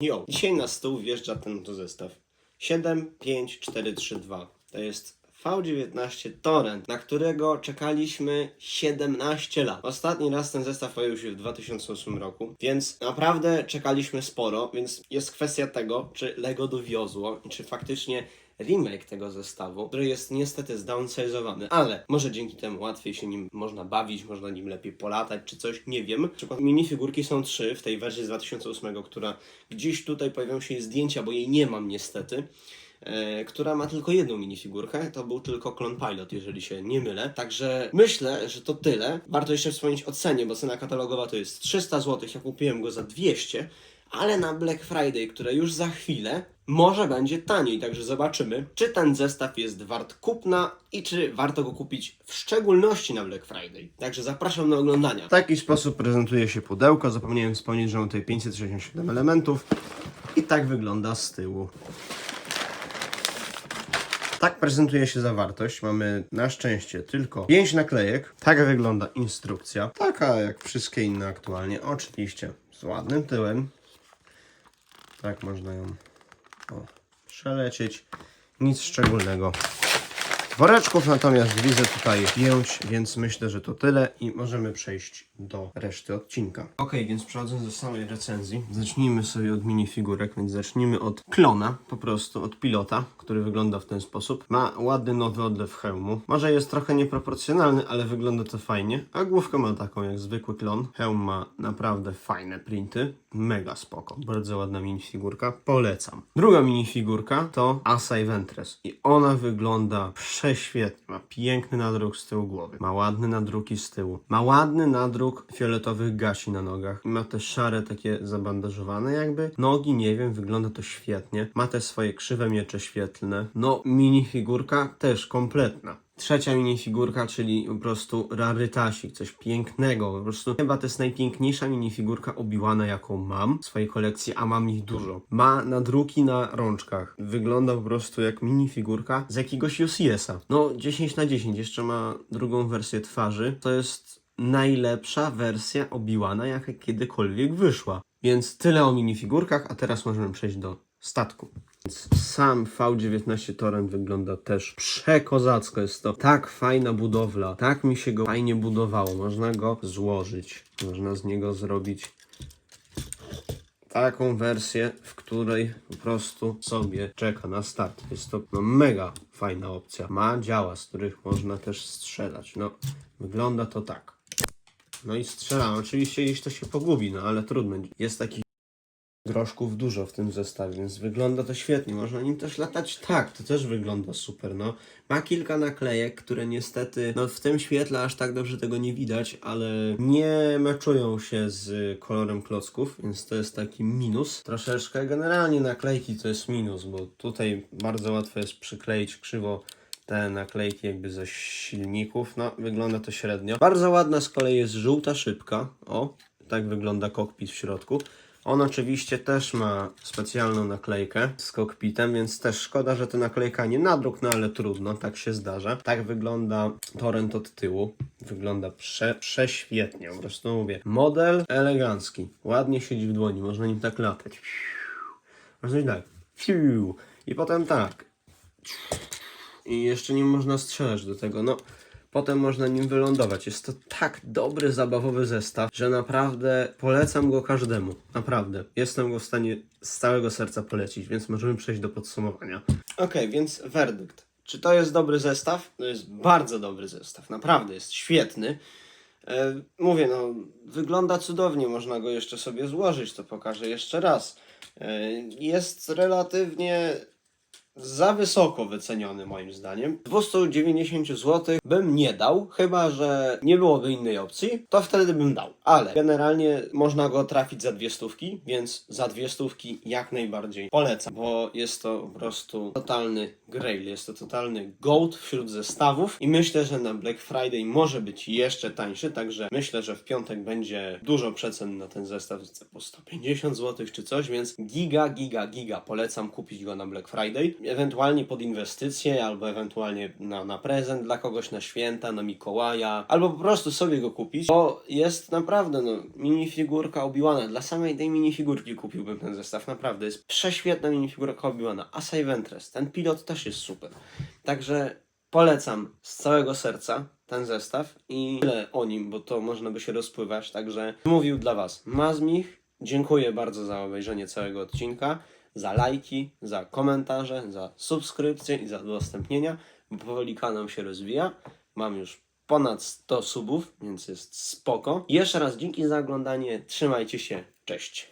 Jo, dzisiaj na stół wjeżdża ten to zestaw 75432. To jest V19 Torrent, na którego czekaliśmy 17 lat. Ostatni raz ten zestaw pojawił się w 2008 roku, więc naprawdę czekaliśmy sporo, więc jest kwestia tego, czy Lego dowiozło i czy faktycznie remake tego zestawu, który jest niestety zdownsizowany, ale może dzięki temu łatwiej się nim można bawić, można nim lepiej polatać czy coś, nie wiem. Na przykład minifigurki są trzy w tej wersji z 2008, która gdzieś tutaj pojawią się zdjęcia, bo jej nie mam niestety. E, która ma tylko jedną minifigurkę, to był tylko Clone Pilot, jeżeli się nie mylę. Także myślę, że to tyle. Warto jeszcze wspomnieć o cenie, bo cena katalogowa to jest 300 zł, ja kupiłem go za 200, ale na Black Friday, które już za chwilę, może będzie taniej, także zobaczymy, czy ten zestaw jest wart kupna i czy warto go kupić w szczególności na Black Friday. Także zapraszam na oglądania. W taki sposób prezentuje się pudełko. Zapomniałem wspomnieć, że mam tutaj 567 elementów i tak wygląda z tyłu. Tak prezentuje się zawartość. Mamy na szczęście tylko 5 naklejek. Tak wygląda instrukcja. Taka jak wszystkie inne aktualnie. Oczywiście z ładnym tyłem. Tak można ją o, przelecieć. Nic szczególnego. Woreczków natomiast widzę tutaj 5, więc myślę, że to tyle i możemy przejść do reszty odcinka. Ok, więc przechodząc do samej recenzji, zacznijmy sobie od minifigurek, więc zacznijmy od klona, po prostu od pilota, który wygląda w ten sposób. Ma ładny nowy odlew hełmu. Może jest trochę nieproporcjonalny, ale wygląda to fajnie. A główkę ma taką jak zwykły klon. Hełm ma naprawdę fajne printy. Mega spoko. Bardzo ładna minifigurka. Polecam. Druga minifigurka to Asai Ventress. I ona wygląda prześwietnie. Ma piękny nadruk z tyłu głowy. Ma ładny nadruki z tyłu. Ma ładny nadruk fioletowych gasi na nogach. Ma te szare, takie zabandażowane jakby. Nogi, nie wiem, wygląda to świetnie. Ma te swoje krzywe miecze świetlne. No, minifigurka też kompletna. Trzecia minifigurka, czyli po prostu rarytasik, coś pięknego. Po prostu chyba to jest najpiękniejsza minifigurka Obi-Wana, jaką mam w swojej kolekcji, a mam ich dużo. Ma nadruki na rączkach. Wygląda po prostu jak minifigurka z jakiegoś UCS-a. No, 10 na 10. Jeszcze ma drugą wersję twarzy. To jest najlepsza wersja Obi-Wana, jaka kiedykolwiek wyszła. Więc tyle o minifigurkach, a teraz możemy przejść do statku. Sam V19 Torrent wygląda też przekozacko. Jest to tak fajna budowla. Tak mi się go fajnie budowało. Można go złożyć. Można z niego zrobić taką wersję, w której po prostu sobie czeka na start. Jest to no, mega fajna opcja. Ma działa, z których można też strzelać. No, wygląda to tak. No i strzelam. Oczywiście gdzieś to się pogubi, no ale trudno. Jest taki groszków dużo w tym zestawie, więc wygląda to świetnie. Można nim też latać tak, to też wygląda super, no. Ma kilka naklejek, które niestety, no w tym świetle aż tak dobrze tego nie widać, ale nie meczują się z kolorem klocków, więc to jest taki minus. Troszeczkę generalnie naklejki to jest minus, bo tutaj bardzo łatwo jest przykleić krzywo te naklejki jakby ze silników, no wygląda to średnio. Bardzo ładna z kolei jest żółta szybka, o, tak wygląda kokpit w środku. On oczywiście też ma specjalną naklejkę z kokpitem, więc też szkoda, że to naklejka nie nadruk, no ale trudno, tak się zdarza. Tak wygląda torrent od tyłu. Wygląda prze, prześwietnie, po prostu mówię. Model elegancki, ładnie siedzi w dłoni, można nim tak latać. Można iść tak. I potem tak. I jeszcze nim można strzelać do tego. No, potem można nim wylądować. Jest to tak dobry, zabawowy zestaw, że naprawdę polecam go każdemu. Naprawdę. Jestem go w stanie z całego serca polecić, więc możemy przejść do podsumowania. Okej, więc werdykt. Czy to jest dobry zestaw? To jest bardzo dobry zestaw. Naprawdę jest świetny. E, mówię, no, wygląda cudownie, można go jeszcze sobie złożyć, to pokażę jeszcze raz. E, jest relatywnie za wysoko wyceniony moim zdaniem. 290 zł bym nie dał, chyba że nie byłoby innej opcji, to wtedy bym dał. Ale generalnie można go trafić za dwie stówki, więc za dwie stówki jak najbardziej polecam, bo jest to po prostu totalny grail, jest to totalny gold wśród zestawów i myślę, że na Black Friday może być jeszcze tańszy, także myślę, że w piątek będzie dużo przecen na ten zestaw po 150 zł czy coś, więc giga, giga, giga polecam kupić go na Black Friday. Ewentualnie pod inwestycje, albo ewentualnie na, na prezent dla kogoś, na święta, na Mikołaja, albo po prostu sobie go kupić, bo jest naprawdę, no, minifigurka Obi-Wana. Dla samej tej minifigurki kupiłbym ten zestaw, naprawdę. Jest prześwietna minifigurka Obi-Wana. Asai Ventress, ten pilot też jest super. Także polecam z całego serca ten zestaw i tyle o nim, bo to można by się rozpływać. Także mówił dla Was Mazmich. Dziękuję bardzo za obejrzenie całego odcinka, za lajki, za komentarze, za subskrypcje i za udostępnienia, bo powoli kanał się rozwija. Mam już ponad 100 subów, więc jest spoko. Jeszcze raz dzięki za oglądanie. Trzymajcie się. Cześć.